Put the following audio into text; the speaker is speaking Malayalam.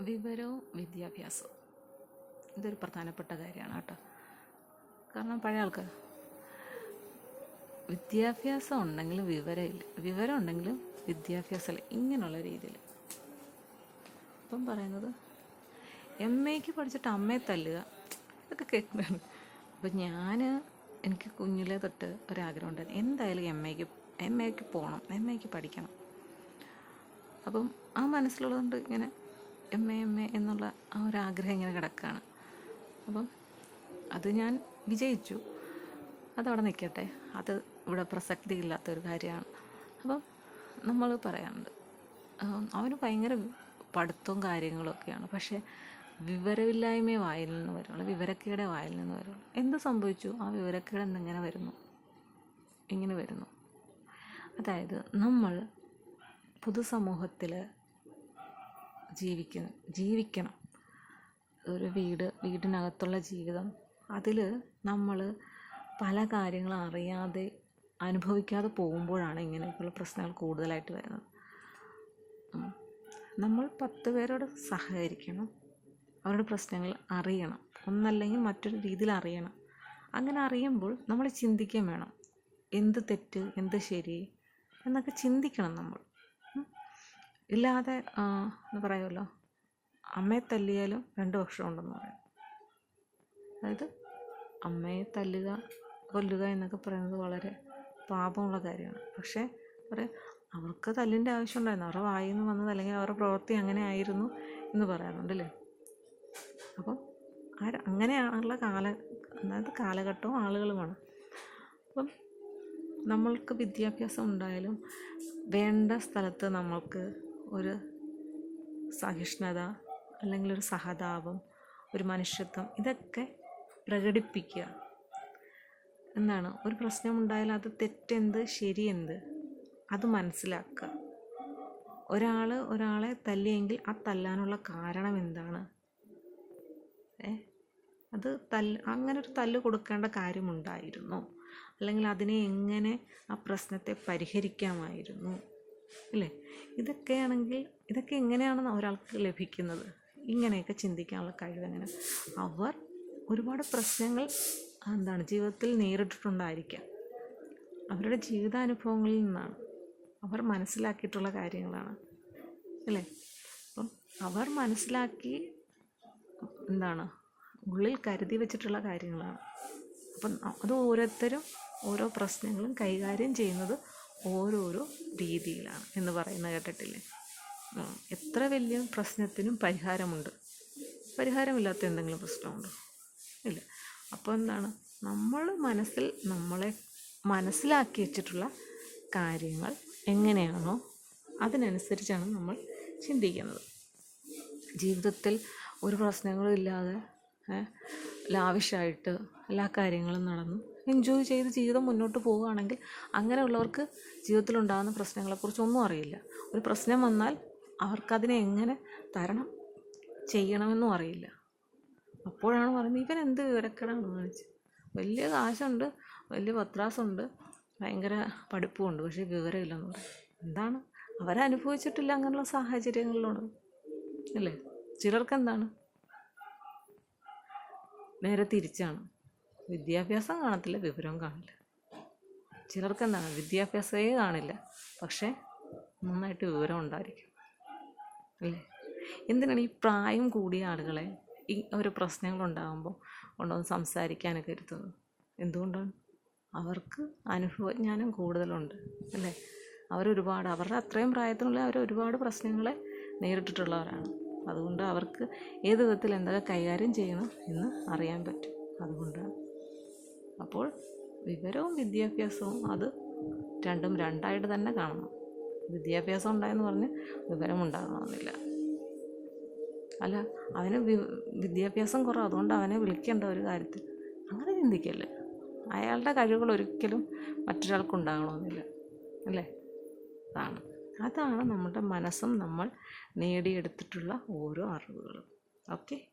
വിവരവും വിദ്യാഭ്യാസവും. ഇതൊരു പ്രധാനപ്പെട്ട കാര്യമാണ് കേട്ടോ. കാരണം പഴയ ആൾക്കാർ. വിദ്യാഭ്യാസം ഉണ്ടെങ്കിലും വിവരമില്ല. വിവരം ഉണ്ടെങ്കിലും വിദ്യാഭ്യാസമില്ല ഇങ്ങനെയുള്ള രീതിയിൽ. ഇപ്പം പറയുന്നത് എം എക്ക് പഠിച്ചിട്ട് അമ്മയെ തല്ലുക. ഇതൊക്കെ കേൾക്കുന്നതാണ്. അപ്പം ഞാൻ എനിക്ക് കുഞ്ഞിലെ തൊട്ട് ഒരാഗ്രഹം ഉണ്ടായിരുന്നു. എന്തായാലും എം എക്ക് എം എക്ക് പോകണം. എം എക്ക് പഠിക്കണം. അപ്പം ആ മനസ്സിലുള്ളതുകൊണ്ട് ഇങ്ങനെ എം എ എം എ എന്നുള്ള ആ ഒരു ആഗ്രഹം ഇങ്ങനെ കിടക്കുകയാണ് അപ്പം അത് ഞാൻ വിജയിച്ചു. അതവിടെ നിൽക്കട്ടെ. അത് ഇവിടെ പ്രസക്തി ഇല്ലാത്തൊരു കാര്യമാണ്. അപ്പം നമ്മൾ പറയാറുണ്ട് അവന് ഭയങ്കര പഠിത്തവും കാര്യങ്ങളും ഒക്കെയാണ്. പക്ഷേ വിവരമില്ലായ്മ വായിൽ നിന്ന് വരുള്ളൂ വിവരക്കേടെ വായിൽ നിന്ന് വരുള്ളൂ. എന്ത് സംഭവിച്ചു? ആ വിവരക്കേട് എന്നിങ്ങനെ വരുന്നു? ഇങ്ങനെ വരുന്നു. അതായത് നമ്മൾ പൊതുസമൂഹത്തിൽ ജീവിക്കണം ജീവിക്കണം. ഒരു വീട് വീടിനകത്തുള്ള ജീവിതം. അതിൽ നമ്മൾ പല കാര്യങ്ങളും അറിയാതെ അനുഭവിക്കാതെ പോകുമ്പോഴാണ് ഇങ്ങനെയൊക്കെയുള്ള പ്രശ്നങ്ങൾ കൂടുതലായിട്ട് വരുന്നത്. നമ്മൾ പത്ത് പേരോട് സഹകരിക്കണം. അവരുടെ പ്രശ്നങ്ങൾ അറിയണം. ഒന്നല്ലെങ്കിൽ മറ്റൊരു രീതിയിൽ അറിയണം. അങ്ങനെ അറിയുമ്പോൾ നമ്മൾ ചിന്തിക്കുകയും വേണം. എന്ത് തെറ്റ് എന്ത് ശരി എന്നൊക്കെ ചിന്തിക്കണം നമ്മൾ. ഇല്ലാതെ എന്ന് പറയുമല്ലോ. അമ്മയെ തല്ലിയാലും രണ്ട് പക്ഷമുണ്ടെന്ന് പറയും. അതായത് അമ്മയെ തല്ലുക കൊല്ലുക എന്നൊക്കെ പറയുന്നത് വളരെ പാപമുള്ള കാര്യമാണ്. പക്ഷേ പറയാം അവർക്ക് തല്ലിന്റെ ആവശ്യം ഉണ്ടായിരുന്നു അവരുടെ വായിൽ നിന്ന് വന്നത് അല്ലെങ്കിൽ അവരുടെ പ്രവൃത്തി അങ്ങനെ ആയിരുന്നു എന്ന് പറയാറുണ്ടല്ലേ അപ്പം ആ അങ്ങനെയാണുള്ള കാല അതായത് കാലഘട്ടവും ആളുകളുമാണ്. അപ്പം നമ്മൾക്ക് വിദ്യാഭ്യാസം ഉണ്ടായാലും വേണ്ട സ്ഥലത്ത് നമ്മൾക്ക് ഒരു സഹിഷ്ണുത അല്ലെങ്കിൽ ഒരു സഹതാപം ഒരു മനുഷ്യത്വം ഇതൊക്കെ പ്രകടിപ്പിക്കുക എന്താണ് ഒരു പ്രശ്നമുണ്ടായാൽ അത് തെറ്റെന്ത് ശരിയെന്ത്? അത് മനസ്സിലാക്കുക. ഒരാൾ ഒരാളെ തല്ലിയെങ്കിൽ ആ തല്ലാനുള്ള കാരണം എന്താണ്? ഏ? അത് തല്ല് അങ്ങനെ ഒരു തല്ല് കൊടുക്കേണ്ട കാര്യമുണ്ടായിരുന്നു. അല്ലെങ്കിൽ അതിനെ എങ്ങനെ ആ പ്രശ്നത്തെ പരിഹരിക്കാമായിരുന്നു? അല്ലേ ഇതൊക്കെയാണെങ്കിൽ ഇതൊക്കെ എങ്ങനെയാണ് ഒരാൾക്ക് ലഭിക്കുന്നത്? ഇങ്ങനെയൊക്കെ ചിന്തിക്കാനുള്ള കഴിവ് എങ്ങനെ അവർ ഒരുപാട് പ്രശ്നങ്ങൾ എന്താണ് ജീവിതത്തിൽ നേരിട്ടിട്ടുണ്ടായിരിക്കാം. അവരുടെ ജീവിതാനുഭവങ്ങളിൽ നിന്നാണ്. അവർ മനസ്സിലാക്കിയിട്ടുള്ള കാര്യങ്ങളാണ്. അല്ലേ അപ്പം അവർ മനസ്സിലാക്കി എന്താണ് ഉള്ളിൽ കരുതി വെച്ചിട്ടുള്ള കാര്യങ്ങളാണ്. അപ്പം അത് ഓരോരുത്തരും ഓരോ പ്രശ്നങ്ങളും കൈകാര്യം ചെയ്യുന്നത് ഓരോരോ രീതിയിലാണ് എന്ന് പറയുന്നത് കേട്ടിട്ടില്ലേ? എത്ര വലിയ പ്രശ്നത്തിനും പരിഹാരമുണ്ട്. പരിഹാരമില്ലാത്ത എന്തെങ്കിലും പ്രശ്നമുണ്ടോ? ഇല്ല. അപ്പോൾ എന്താണ്? നമ്മൾ മനസ്സിൽ നമ്മളെ മനസ്സിലാക്കി വെച്ചിട്ടുള്ള കാര്യങ്ങൾ എങ്ങനെയാണോ അതിനനുസരിച്ചാണ് നമ്മൾ ചിന്തിക്കുന്നത്. ജീവിതത്തിൽ ഒരു പ്രശ്നങ്ങളും ഇല്ലാതെ ലാവിഷായിട്ട് എല്ലാ കാര്യങ്ങളും നടന്നു എൻജോയ് ചെയ്ത് ജീവിതം മുന്നോട്ട് പോവുകയാണെങ്കിൽ അങ്ങനെയുള്ളവർക്ക് ജീവിതത്തിലുണ്ടാകുന്ന പ്രശ്നങ്ങളെക്കുറിച്ച് ഒന്നും അറിയില്ല. ഒരു പ്രശ്നം വന്നാൽ അവർക്കതിനെ എങ്ങനെ തരണം ചെയ്യണമെന്നും അറിയില്ല. അപ്പോഴാണ് പറയുന്നത് ഇവൻ എന്ത് വിവരക്കേടാണ് കാണിച്ച്? വലിയ കാശുണ്ട് വലിയ പത്രാസുണ്ട് ഭയങ്കര പഠിപ്പുമുണ്ട് പക്ഷേ വിവരമില്ലെന്ന് പറയും. എന്താണ്? അവരനുഭവിച്ചിട്ടില്ല അങ്ങനെയുള്ള സാഹചര്യങ്ങളിലാണ് അല്ലേ? ചിലർക്ക് എന്താണ് നേരെ തിരിച്ചാണ്. വിദ്യാഭ്യാസം കാണത്തില്ല വിവരവും കാണില്ല. ചിലർക്ക് എന്താണ് വിദ്യാഭ്യാസമേ കാണില്ല പക്ഷേ നന്നായിട്ട് വിവരം ഉണ്ടായിരിക്കും അല്ലേ? എന്തിനാണ് ഈ പ്രായം കൂടിയ ആളുകളെ ഈ ഒരു പ്രശ്നങ്ങളുണ്ടാകുമ്പോൾ കൊണ്ടുവന്ന് സംസാരിക്കാനൊക്കെ ഇരുത്തുന്നത്? എന്തുകൊണ്ടാണ്? അവർക്ക് അനുഭവജ്ഞാനം കൂടുതലുണ്ട് അല്ലേ? അവരൊരുപാട് അവരുടെ അത്രയും പ്രായത്തിനുള്ള അവർ ഒരുപാട് പ്രശ്നങ്ങളെ നേരിട്ടിട്ടുള്ളവരാണ്. അതുകൊണ്ട് അവർക്ക് ഏത് വിധത്തിൽ എന്തൊക്കെ കൈകാര്യം ചെയ്യണം എന്ന് അറിയാൻ പറ്റും. അതുകൊണ്ടാണ് അപ്പോൾ വിവരവും വിദ്യാഭ്യാസവും അത് രണ്ടും രണ്ടായിട്ട് തന്നെ കാണണം. വിദ്യാഭ്യാസം ഉണ്ടായെന്ന് പറഞ്ഞ് വിവരം ഉണ്ടാകണമെന്നില്ല അല്ല അവന് വിദ്യാഭ്യാസം കുറവ്. അതുകൊണ്ട് അവനെ വിളിക്കേണ്ട ഒരു കാര്യത്തിൽ അങ്ങനെ ചിന്തിക്കല്ലേ? അയാളുടെ കഴിവുകൾ ഒരിക്കലും മറ്റൊരാൾക്ക് ഉണ്ടാകണമെന്നില്ല. അല്ലേ? അതാണ്. അതാണ് നമ്മുടെ മനസ്സും നമ്മൾ നേടിയെടുത്തിട്ടുള്ള ഓരോ അറിവുകളും. ഓക്കെ?